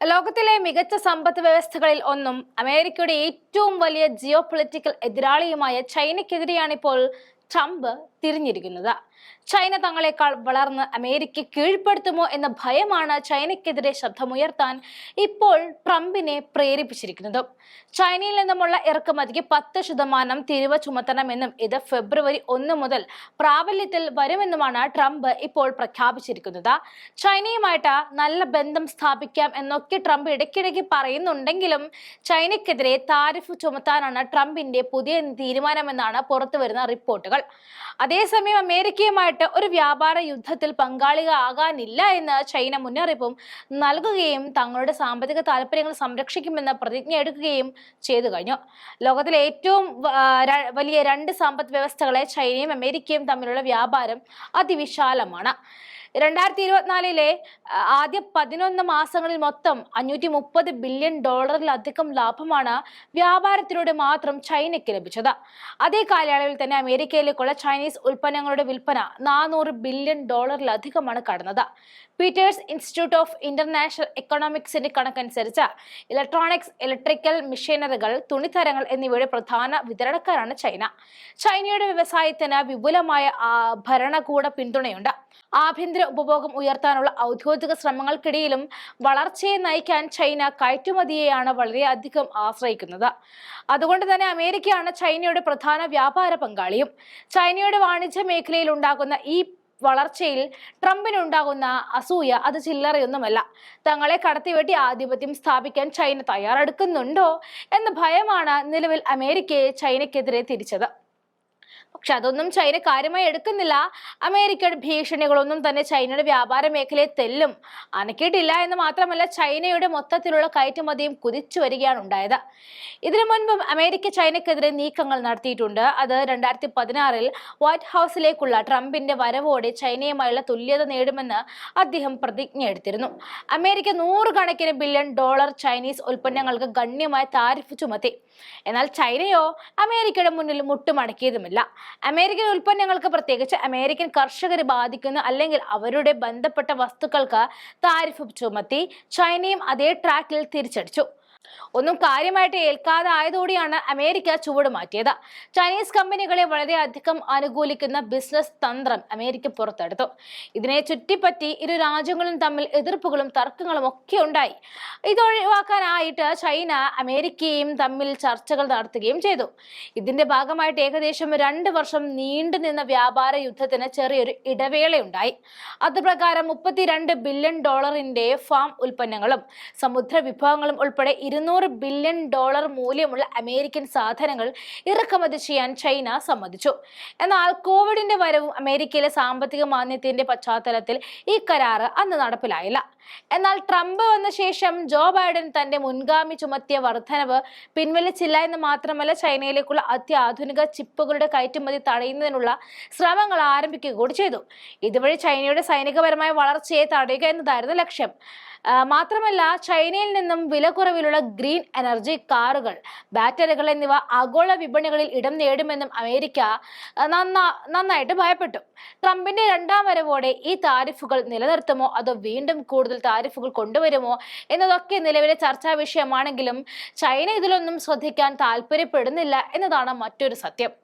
ലോകത്തിലെ മികച്ച സമ്പദ് വ്യവസ്ഥകളിൽ ഒന്നും അമേരിക്കയുടെ ഏറ്റവും വലിയ ജിയോ പൊളിറ്റിക്കൽ എതിരാളിയുമായ ചൈനയ്ക്കെതിരെയാണ് ട്രംപ് തിരിഞ്ഞിരിക്കുന്നത്. ചൈന തങ്ങളെക്കാൾ വളർന്ന് അമേരിക്ക കീഴ്പ്പെടുത്തുമോ എന്ന ഭയമാണ് ചൈനയ്ക്കെതിരെ ശബ്ദമുയർത്താൻ ഇപ്പോൾ ട്രംപിനെ പ്രേരിപ്പിച്ചിരിക്കുന്നത്. ചൈനയിൽ നിന്നുമുള്ള ഇറക്കുമതിക്ക് പത്ത് ശതമാനം തിരിവ് ചുമത്തണമെന്നും ഇത് ഫെബ്രുവരി ഒന്ന് മുതൽ പ്രാബല്യത്തിൽ വരുമെന്നുമാണ് ട്രംപ് ഇപ്പോൾ പ്രഖ്യാപിച്ചിരിക്കുന്നത്. ചൈനയുമായിട്ട് നല്ല ബന്ധം സ്ഥാപിക്കാം എന്നൊക്കെ ട്രംപ് ഇടയ്ക്കിടയ്ക്ക് പറയുന്നുണ്ടെങ്കിലും ചൈനയ്ക്കെതിരെ താരിഫ് ചുമത്താനാണ് ട്രംപിന്റെ പുതിയ തീരുമാനമെന്നാണ് പുറത്തുവരുന്ന റിപ്പോർട്ടുകൾ. അതേസമയം അമേരിക്കയുമായിട്ട് ഒരു വ്യാപാര യുദ്ധത്തിൽ പങ്കാളികാകാനില്ല എന്ന് ചൈന മുന്നറിയിപ്പും നൽകുകയും തങ്ങളുടെ സാമ്പത്തിക താല്പര്യങ്ങൾ സംരക്ഷിക്കുമെന്ന പ്രതിജ്ഞ എടുക്കുകയും ചെയ്തു കഴിഞ്ഞു. ലോകത്തിലെ ഏറ്റവും വലിയ രണ്ട് സമ്പദ് വ്യവസ്ഥകളെ ചൈനയും അമേരിക്കയും തമ്മിലുള്ള വ്യാപാരം അതിവിശാലമാണ്. രണ്ടായിരത്തി ഇരുപത്തിനാലിലെ ആദ്യ പതിനൊന്ന് മാസങ്ങളിൽ മൊത്തം അഞ്ഞൂറ്റി മുപ്പത് ബില്യൺ ഡോളറിലധികം ലാഭമാണ് വ്യാപാരത്തിലൂടെ മാത്രം ചൈനയ്ക്ക് ലഭിച്ചത്. അതേ കാലയളവിൽ തന്നെ അമേരിക്കയിലേക്കുള്ള ചൈനീസ് ഉൽപ്പന്നങ്ങളുടെ വിൽപ്പന നാനൂറ് ബില്യൺ ഡോളറിലധികമാണ് കടന്നത്. പീറ്റേഴ്സ് ഇൻസ്റ്റിറ്റ്യൂട്ട് ഓഫ് ഇന്റർനാഷണൽ എക്കണോമിക്സിന്റെ കണക്കനുസരിച്ച് ഇലക്ട്രോണിക്സ് ഇലക്ട്രിക്കൽ മെഷീനറികൾ തുണിത്തരങ്ങൾ എന്നിവയുടെ പ്രധാന വിതരണക്കാരാണ് ചൈന. ചൈനയുടെ വ്യവസായത്തിന് വിപുലമായ ഭരണകൂട പിന്തുണയുണ്ട്. ആഭ്യന്തര ഉപഭോഗം ഉയർത്താനുള്ള ഔദ്യോഗിക ശ്രമങ്ങൾക്കിടയിലും വളർച്ചയെ നയിക്കാൻ ചൈന കയറ്റുമതിയെയാണ് വളരെയധികം ആശ്രയിക്കുന്നത്. അതുകൊണ്ട് തന്നെ അമേരിക്കയാണ് ചൈനയുടെ പ്രധാന വ്യാപാര പങ്കാളിയും. ചൈനയുടെ വാണിജ്യ മേഖലയിൽ ഉണ്ടാകുന്ന ഈ വളർച്ചയിൽ ട്രംപിനുണ്ടാകുന്ന അസൂയ അത് ചില്ലറയൊന്നുമല്ല. തങ്ങളെ കടത്തിവെട്ടി ആധിപത്യം സ്ഥാപിക്കാൻ ചൈന തയ്യാറെടുക്കുന്നുണ്ടോ എന്ന ഭയമാണ് നിലവിൽ അമേരിക്കയെ ചൈനയ്ക്കെതിരെ തിരിച്ചത്. പക്ഷെ അതൊന്നും ചൈന കാര്യമായി എടുക്കുന്നില്ല. അമേരിക്കയുടെ ഭീഷണികളൊന്നും തന്നെ ചൈനയുടെ വ്യാപാര മേഖലയെ തെല്ലും. അനക്കിയിട്ടില്ല എന്ന് മാത്രമല്ല ചൈനയുടെ മൊത്തത്തിലുള്ള കയറ്റുമതിയും കുതിച്ചു വരികയാണ് ഉണ്ടായത്. ഇതിനു മുൻപും അമേരിക്ക ചൈനക്കെതിരെ നീക്കങ്ങൾ നടത്തിയിട്ടുണ്ട്. അത് രണ്ടായിരത്തി പതിനാറിൽ വൈറ്റ് ഹൗസിലേക്കുള്ള ട്രംപിന്റെ വരവോടെ ചൈനയുമായുള്ള തുല്യത നേടുമെന്ന് അദ്ദേഹം പ്രതിജ്ഞ എടുത്തിരുന്നു. അമേരിക്ക നൂറുകണക്കിന് ബില്യൺ ഡോളർ ചൈനീസ് ഉൽപ്പന്നങ്ങൾക്ക് ഗണ്യമായ താരിഫ് ചുമത്തി. എന്നാൽ ചൈനയോ അമേരിക്കയുടെ മുന്നിൽ മുട്ടുമടക്കിയതുമില്ല. അമേരിക്കൻ ഉൽപ്പന്നങ്ങൾക്ക് പ്രത്യേകിച്ച് അമേരിക്കൻ കർഷകരെ ബാധിക്കുന്ന അല്ലെങ്കിൽ അവരുടെ ബന്ധപ്പെട്ട വസ്തുക്കൾക്ക് താരിഫ് ചുമത്തി ചൈനയും അതേ ട്രാക്കിൽ തിരിച്ചടിച്ചു. ഒന്നും കാര്യമായിട്ട് ഏൽക്കാതെ ആയതോടെയാണ് അമേരിക്ക ചുവട് മാറ്റിയത്. ചൈനീസ് കമ്പനികളെ വളരെയധികം അനുകൂലിക്കുന്ന ബിസിനസ് തന്ത്രം അമേരിക്ക പുറത്തെടുത്തു. ഇതിനെ ചുറ്റിപ്പറ്റി ഇരു രാജ്യങ്ങളും തമ്മിൽ എതിർപ്പുകളും തർക്കങ്ങളും ഒക്കെ ഉണ്ടായി. ഇതൊഴിവാക്കാനായിട്ട് ചൈന അമേരിക്കയും തമ്മിൽ ചർച്ചകൾ നടത്തുകയും ചെയ്തു. ഇതിന്റെ ഭാഗമായിട്ട് ഏകദേശം രണ്ട് വർഷം നീണ്ടു നിന്ന വ്യാപാര യുദ്ധത്തിന് ചെറിയൊരു ഇടവേളയുണ്ടായി. അതുപ്രകാരം മുപ്പത്തിരണ്ട് ബില്യൺ ഡോളറിന്റെ ഫാം ഉൽപ്പന്നങ്ങളും സമുദ്ര വിഭവങ്ങളും ഉൾപ്പെടെ ഇരുന്നൂറ് ബില്യൺ ഡോളർ മൂല്യമുള്ള അമേരിക്കൻ സാധനങ്ങൾ ഇറക്കുമതി ചെയ്യാൻ ചൈന സമ്മതിച്ചു. എന്നാൽ കോവിഡിന്റെ വരവും അമേരിക്കയിലെ സാമ്പത്തിക മാന്യത്തിന്റെ പശ്ചാത്തലത്തിൽ ഈ കരാറ് അന്ന് നടപ്പിലായില്ല. എന്നാൽ ട്രംപ് വന്ന ശേഷം ജോ ബൈഡൻ തന്റെ മുൻഗാമി ചുമത്തിയ വർധനവ് പിൻവലിച്ചില്ല എന്ന് മാത്രമല്ല ചൈനയിലേക്കുള്ള അത്യാധുനിക ചിപ്പുകളുടെ കയറ്റുമതി തടയുന്നതിനുള്ള ശ്രമങ്ങൾ ആരംഭിക്കുക കൂടി ചെയ്തു. ഇതുവഴി ചൈനയുടെ സൈനികപരമായ വളർച്ചയെ തടയുക എന്നതായിരുന്നു ലക്ഷ്യം. മാത്രമല്ല ചൈനയിൽ നിന്നും വില കുറവിലുള്ള ഗ്രീൻ എനർജി കാറുകൾ ബാറ്ററികൾ എന്നിവ ആഗോള വിപണികളിൽ ഇടം നേടുമെന്നും അമേരിക്ക നന്നായിട്ട് ഭയപ്പെട്ടു. ട്രംപിന്റെ രണ്ടാം വരവോടെ ഈ താരിഫുകൾ നിലനിർത്തുമോ? അതോ വീണ്ടും കൂടുതൽ താരിഫുകൾ കൊണ്ടുവരുമോ? എന്നതൊക്കെ നിലവിലെ ചർച്ചാ വിഷയമാണെങ്കിലും ചൈന ഇതിലൊന്നും ശ്രദ്ധിക്കാൻ താല്പര്യപ്പെടുന്നില്ല എന്നതാണ് മറ്റൊരു സത്യം.